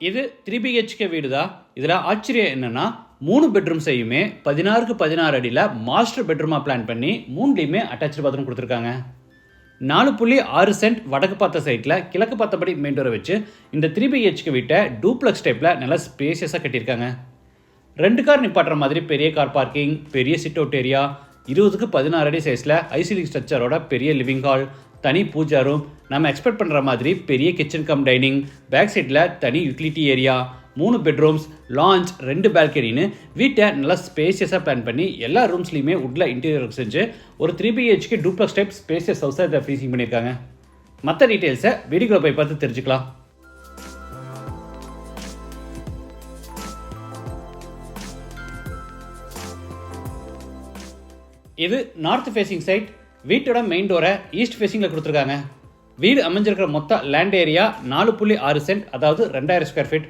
இது three BHK வீடு தான் இதில் ஆச்சரியம் என்னென்னா மூணு பெட்ரூம் செய்யுமே பதினாறுக்கு பதினாறு அடியில் மாஸ்டர் பெட்ரூமாக பிளான் பண்ணி மூணுலேயுமே அட்டாச்சு பாத்ரூம் கொடுத்துருக்காங்க. நாலு புள்ளி ஆறு சென்ட் வடக்கு பார்த்த சைட்டில் கிழக்கு பார்த்தபடி மெயின் வச்சு இந்த த்ரீ பிஹெச்கே வீட்டை டூப்ளக்ஸ் டைப்பில் நல்லா ஸ்பேசியஸாக கட்டியிருக்காங்க. ரெண்டு கார் நிப்பாட்டுற மாதிரி பெரிய கார் பார்க்கிங் பெரிய சிட் அவுட் ஏரியா இருபதுக்கு பதினாறு அடி சைஸில் ஐசிலிங் ஸ்ட்ரக்சரோட பெரிய லிவிங் ஹால் தனி பூஜா ரூம் நம்ம எக்ஸ்பெக்ட் பண்ணுற மாதிரி பெரிய கிச்சன் கம் டைனிங் பேக் சைடில் தனி யூட்டிலிட்டி ஏரியா மூணு பெட்ரூம்ஸ் லான்ச் ரெண்டு பால்கனின்னு வீட்டை நல்லா ஸ்பேசியஸாக பிளான் பண்ணி எல்லா ரூம்ஸ்லையுமே உட்ல இன்டீரியர் செஞ்சு ஒரு three BHK duplex type spacious ஹவுஸாக இதை ஃபீசிங் பண்ணியிருக்காங்க. மற்ற டீட்டெயில்ஸை வீடியோக்குள்ள போய் பார்த்து தெரிஞ்சுக்கலாம். இது நார்த் ஃபேசிங் சைட் வீட்டோட மெயின் டோரை ஈஸ்ட் ஃபேஸிங்கில் கொடுத்துருக்காங்க. வீடு அமைஞ்சிருக்கிற மொத்த லேண்ட் ஏரியா நாலு புள்ளி ஆறு சென்ட் அதாவது ரெண்டாயிரம் ஸ்கொயர் ஃபீட்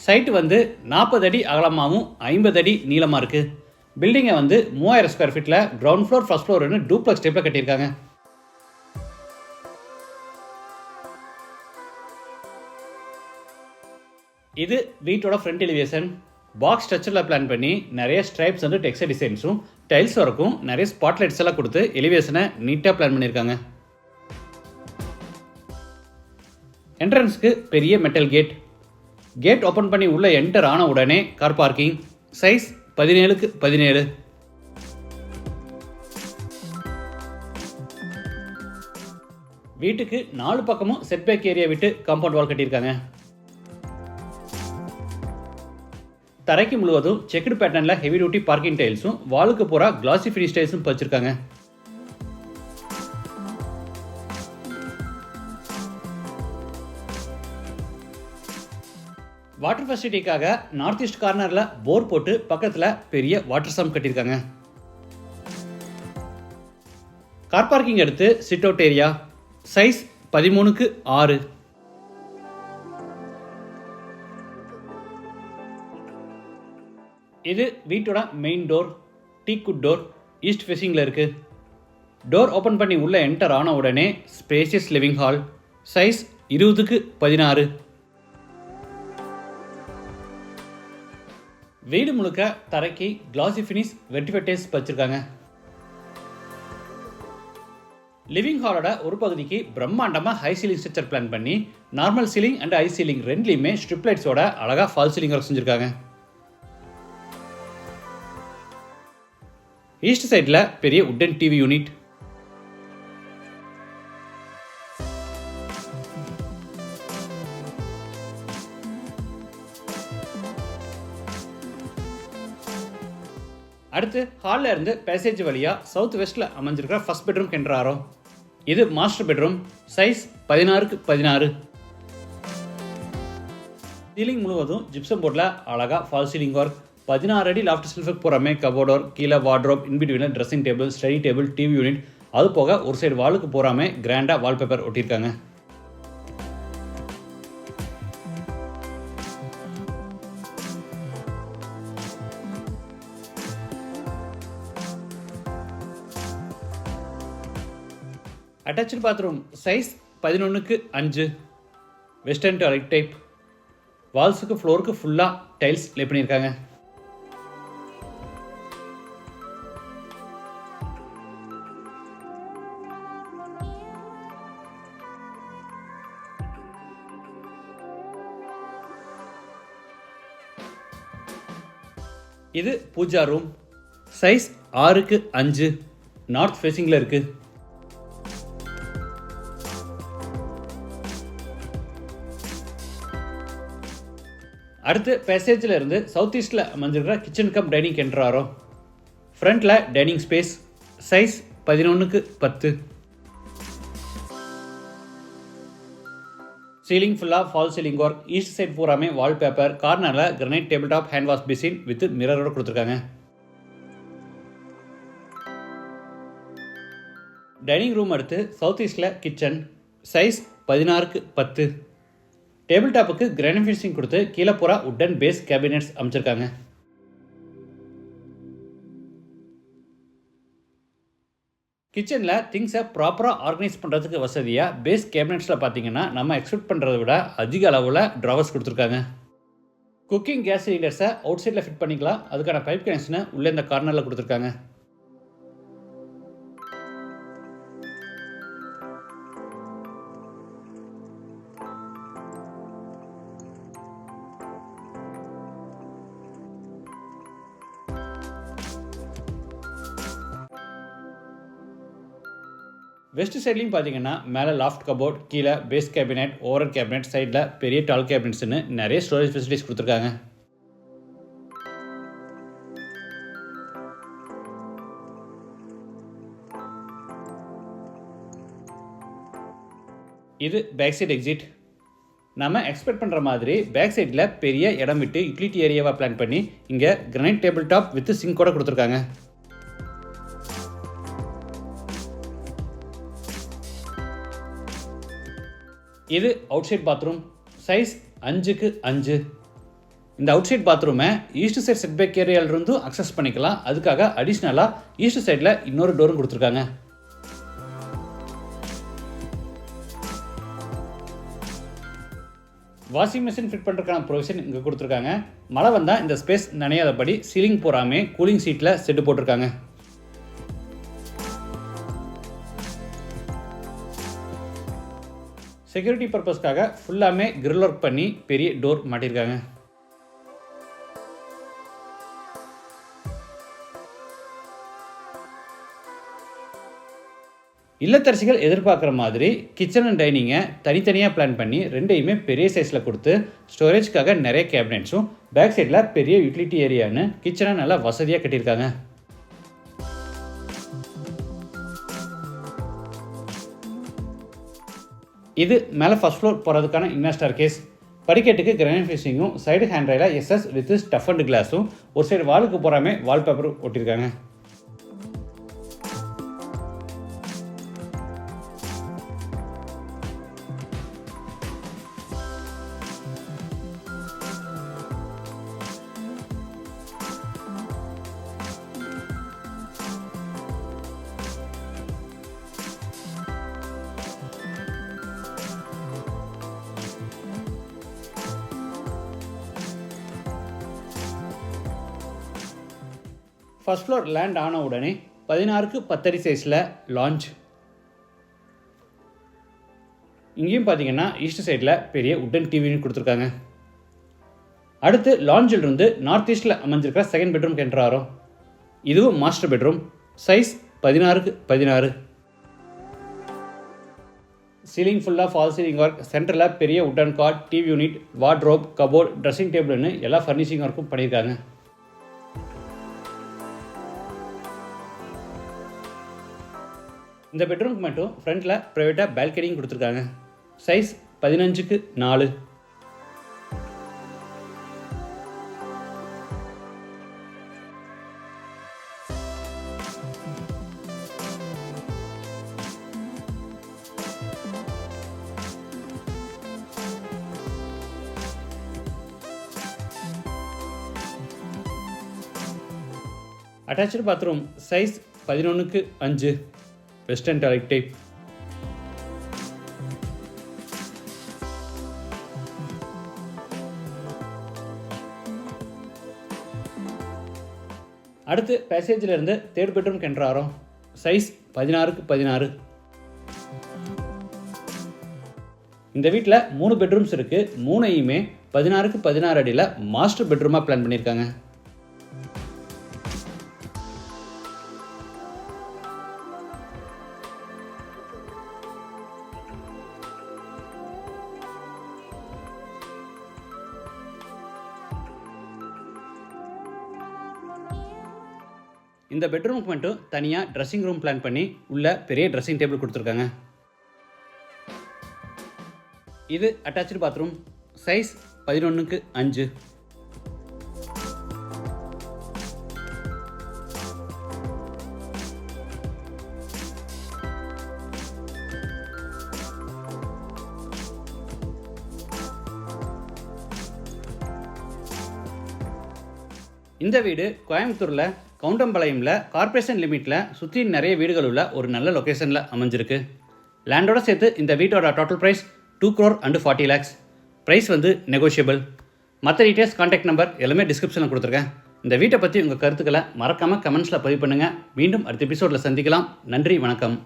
சைட்டு வந்து நாற்பது அடி அகலமாகவும் ஐம்பது அடி நீளமாக இருக்குது பில்டிங்கை வந்து மூவாயிரம் ஸ்கொயர் ஃபீட்டில் கிரவுண்ட் ஃப்ளோர் ஃபர்ஸ்ட் ஃப்ளோர்னு டூப்ளக்ஸ் டைப்பில் கட்டியிருக்காங்க. இது வீட்டோட ஃப்ரண்ட் எலிவேஷன் பாக்ஸ் ஸ்ட்ரக்சரில் பிளான் பண்ணி நிறைய ஸ்ட்ரைப்ஸ் வந்து டெக்ஸ்டைல் டிசைன்ஸும் டைல்ஸ் வரைக்கும் நிறைய ஸ்பாட்லைட்ஸ் எல்லாம் கொடுத்து எலிவேஷனை நீட்டாக பிளான் பண்ணியிருக்காங்க. என்ட்ரன்ஸ்க்கு பெரிய மெட்டல் கேட் கேட் ஓப்பன் பண்ணி உள்ளே என்டர் ஆன உடனே கார் பார்க்கிங் சைஸ் பதினேழுக்கு பதினேழு. வீட்டுக்கு நாலு பக்கமும் செட்பேக் ஏரியா விட்டு காம்பவுண்ட் வால் கட்டியிருக்காங்க. தரைக்கு முழுவதும் செக்குடு பேட்டர்னில் ஹெவி டியூட்டி பார்க்கிங் டைல்ஸும் வாலுக்கு பூரா கிளாசி ஃபினிஷ் டைல்ஸும் பதிச்சிருக்காங்க வாட்டர் ஃபெசிலிட்டிக்காக நார்த் ஈஸ்ட் கார்னரில் போர் போட்டு பக்கத்தில் பெரிய வாட்டர் சம் கட்டியிருக்காங்க. கார் பார்க்கிங் எடுத்து சிட் அவுட் ஏரியா சைஸ் பதிமூணுக்கு ஆறு. இது வீட்டோட main door teakwood door east ஃபேஸிங்கில் இருக்குது டோர் ஓப்பன் பண்ணி உள்ளே என்டர் ஆன உடனே ஸ்பேசியஸ் லிவிங் ஹால் சைஸ் இருபதுக்கு பதினாறு. வீடு முழுக்க தரைக்கு கிளாசி ஃபினிஷ் வெட்டிஃபெட்டேஸ் வச்சுருக்காங்க. லிவிங் ஹாலோட ஒரு பகுதிக்கு பிரம்மாண்டமாக ஹை சீலிங் ஸ்ட்ரக்சர் பிளான் பண்ணி normal ceiling and high ceiling ரெண்டுலேயுமே ஸ்ட்ரிப் லைட்ஸோட அழகாக ஃபால் சீலிங் ஒர்க் செஞ்சுருக்காங்க. ஈஸ்ட் சைடில் பெரிய உட்டன் டிவி யூனிட் அடுத்து ஹாலில் இருந்து பேசேஜ் வழியாக சவுத் வெஸ்ட்டில் அமைஞ்சிருக்கிற ஃபர்ஸ்ட் பெட்ரூம் கென்றாரோ இது மாஸ்டர் பெட்ரூம் சைஸ் பதினாறுக்கு பதினாறு. சீலிங் முழுவதும் ஜிப்சம் போர்டில் அழகாக ஃபால் சீலிங் ஒர்க் பதினாறு அடி லாஃப்ட் செல்ஃபுக்கு போகிறமே கபோர்டோர் கீழே wardrobe இன்பிட்வீனில் dressing table study table TV unit அது போக ஒரு சைடு வாலுக்கு போகாமே கிராண்டாக வால்பேப்பர் ஒட்டியிருக்காங்க. அட்டாச்சு பாத்ரூம் சைஸ் பதினொன்றுக்கு அஞ்சு. வெஸ்டர்ன் டாய்லெட் டைப் வால்ஸுக்கு ஃப்ளோருக்கு ஃபுல்லாக டைல்ஸ் லே பண்ணியிருக்காங்க. இது பூஜா ரூம் சைஸ் ஆறுக்கு அஞ்சு. நார்த் ஃபேஸிங்கில் இருக்குது அடுத்து பேசேஜில் இருந்து சவுத் ஈஸ்டில் அமைஞ்சிருக்கிற கிச்சன் கம் டைனிங் கென்றாரோ ஃப்ரண்ட்டில் டைனிங் ஸ்பேஸ் சைஸ் பதினொன்றுக்கு பத்து. சீலிங் ஃபுல்லாக false ceiling work east side பூராமே வால்பேப்பர் கார்னரில் granite table top hand wash basin with மிரரோட கொடுத்துருக்காங்க. டைனிங் ரூம் அடுத்து சவுத் ஈஸ்டில் கிச்சன் சைஸ் பதினாறுக்கு பத்து. டேபிள் டாப்புக்கு கிரானைட் ஃபினிஷிங் கொடுத்து கீழே பூரா உட்டன் பேஸ் கேபினெட்ஸ் அமைச்சிருக்காங்க. கிச்சனில் திங்ஸை ப்ராப்பராக ஆர்கனைஸ் பண்ணுறதுக்கு வசதியாக பேஸ் கேபினட்ஸில் பார்த்தீங்கன்னா நம்ம எக்ஸ்பெக்ட் பண்ணுறத விட அதிக அளவில் ட்ராவர்ஸ் கொடுத்துருக்காங்க. குக்கிங் கேஸ் சிலிண்டர்ஸை அவுட் சைடில் ஃபிட் பண்ணிக்கலாம். அதுக்கான பைப் கனெக்ஷனை உள்ளே இந்த கார்னரில் கொடுத்துருக்காங்க. வெஸ்ட் சைட்லையும் பார்த்தீங்கன்னா மேலே லாஃப்ட் கபோர்ட் கீழே பேஸ் கேபினெட் ஓவர் கேபினெட் சைடில் பெரிய டால் கேபினெட்ஸ்னு நிறைய ஸ்டோரேஜ் ஃபெசிலிட்டிஸ் கொடுத்துருக்காங்க. இது பேக் சைட் எக்ஸிட் நம்ம எக்ஸ்பெக்ட் பண்ணுற மாதிரி பேக் சைடில் பெரிய இடம் விட்டு யூட்டிலிட்டி ஏரியாவாக பிளான் பண்ணி இங்கே கிரனைட் டேபிள் டாப் வித் சிங்கோட கொடுத்துருக்காங்க. இது அவுட் சைட் பாத்ரூம் சைஸ் அஞ்சுக்கு அஞ்சு. இந்த அவுட் சைட் பாத்ரூமை ஈஸ்ட் சைட் செட்பேக் ஏரியாவிலிருந்தும் அக்சஸ் பண்ணிக்கலாம். அதுக்காக அடிஷ்னலாக ஈஸ்ட் சைடில் இன்னொரு டோரும் கொடுத்துருக்காங்க. வாஷிங் மிஷின் ஃபிட் பண்ணுறதுக்கான ப்ரொவிஷன் இங்கே கொடுத்துருக்காங்க. மழை வந்தால் இந்த ஸ்பேஸ் நனையாதபடி சீலிங் போகாமல் கூலிங் சீட்டில் செட்டு போட்டிருக்காங்க. செக்யூரிட்டி பர்பஸ்க்காக ஃபுல்லாமே கிரில் ஒர்க் பண்ணி பெரிய டோர் மாட்டியிருக்காங்க. இல்லத்தரசிகள் எதிர்பார்க்குற மாதிரி கிச்சன் அண்ட் டைனிங்கை தனித்தனியாக பிளான் பண்ணி ரெண்டையுமே பெரிய சைஸில் கொடுத்து ஸ்டோரேஜ்க்காக நிறைய கேபினெட்ஸும் பேக் சைடில் பெரிய யூட்டிலிட்டி ஏரியான்னு கிச்சனை நல்லா வசதியாக கட்டியிருக்காங்க. இது மேலே ஃபர்ஸ்ட் ஃப்ளோர் போகிறதுக்கான இன்வெஸ்டர் கேஸ் படிக்கட்டுக்கு கிரானைட் ஃபிஷிங்கும் சைடு ஹேண்ட் ரைலாக எஸ்எஸ் வித் ஸ்டஃப் அண்ட் கிளாஸும் ஒரு சைடு வாலுக்கு போகிறாமே வால்பேப்பர் ஒட்டியிருக்காங்க. ஃபர்ஸ்ட் ஃப்ளோர் லேண்ட் ஆன உடனே பதினாறுக்கு பத்தடி சைஸில் லான்ச் இங்கேயும் பார்த்தீங்கன்னா ஈஸ்ட் சைடில் பெரிய உட்டன் டிவின்னு கொடுத்துருக்காங்க. அடுத்து லான்ஜில் இருந்து நார்த் ஈஸ்டில் அமைஞ்சிருக்கிற செகண்ட் பெட்ரூம் கென்றாரோ இதுவும் மாஸ்டர் பெட்ரூம் சைஸ் பதினாறுக்கு பதினாறு. சீலிங் ஃபுல்லாக ஃபால் சீலிங் ஒர்க் சென்டரில் பெரிய wooden cot TV unit wardrobe cupboard dressing டேபிள்னு எல்லா ஃபர்னிஷிங் ஒர்க்கும் பண்ணியிருக்காங்க. இந்த பெட்ரூம்க்கு மட்டும் ஃப்ரண்ட்டில் ப்ரைவேட்டாக பால்கனியும் கொடுத்துருக்காங்க. சைஸ் பதினஞ்சுக்கு நாலு. அட்டாச்சு பாத்ரூம் சைஸ் பதினொன்றுக்கு அஞ்சு. வெஸ்டர்ன் டாய்லெட் அடுத்து பேசேஜில் இருந்து தேர்ட் பெட்ரூம் கென்றாரோம். சைஸ் பதினாறுக்கு பதினாறு. இந்த வீட்டில் மூணு பெட்ரூம்ஸ் இருக்குது மூணையுமே பதினாறுக்கு பதினாறு அடியில் மாஸ்டர் பெட்ரூமாக பிளான் பண்ணியிருக்காங்க இந்த பெட்ரூமுக்கு மட்டும் தனியாக ட்ரெஸ்ஸிங் ரூம் பிளான் பண்ணி உள்ள பெரிய ட்ரெஸ்ஸிங் டேபிள் கொடுத்துருக்காங்க. இது அட்டாச்சு பாத்ரூம் சைஸ் பதினொன்றுக்கு அஞ்சு. இந்த வீடு கோயம்புத்தூரில் கவுண்டம்பாளையமில் கார்ப்பரேஷன் லிமிட்டில் சுற்றி நிறைய வீடுகள் உள்ள ஒரு நல்ல லொக்கேஷனில் அமைஞ்சிருக்கு. லேண்டோட சேர்த்து இந்த வீட்டோட total price two crore and forty lakhs price வந்து நெகோஷியபிள் மற்ற டீட்டெயில்ஸ் காண்டாக்ட் நம்பர் எல்லாமே டிஸ்கிரிப்ஷனில் கொடுத்துருக்கேன். இந்த வீட்டை பற்றி உங்கள் கருத்துக்களை மறக்காமல் கமெண்ட்ஸில் பதிவு பண்ணுங்கள் மீண்டும் அடுத்த எபிசோடில் சந்திக்கலாம். நன்றி வணக்கம்.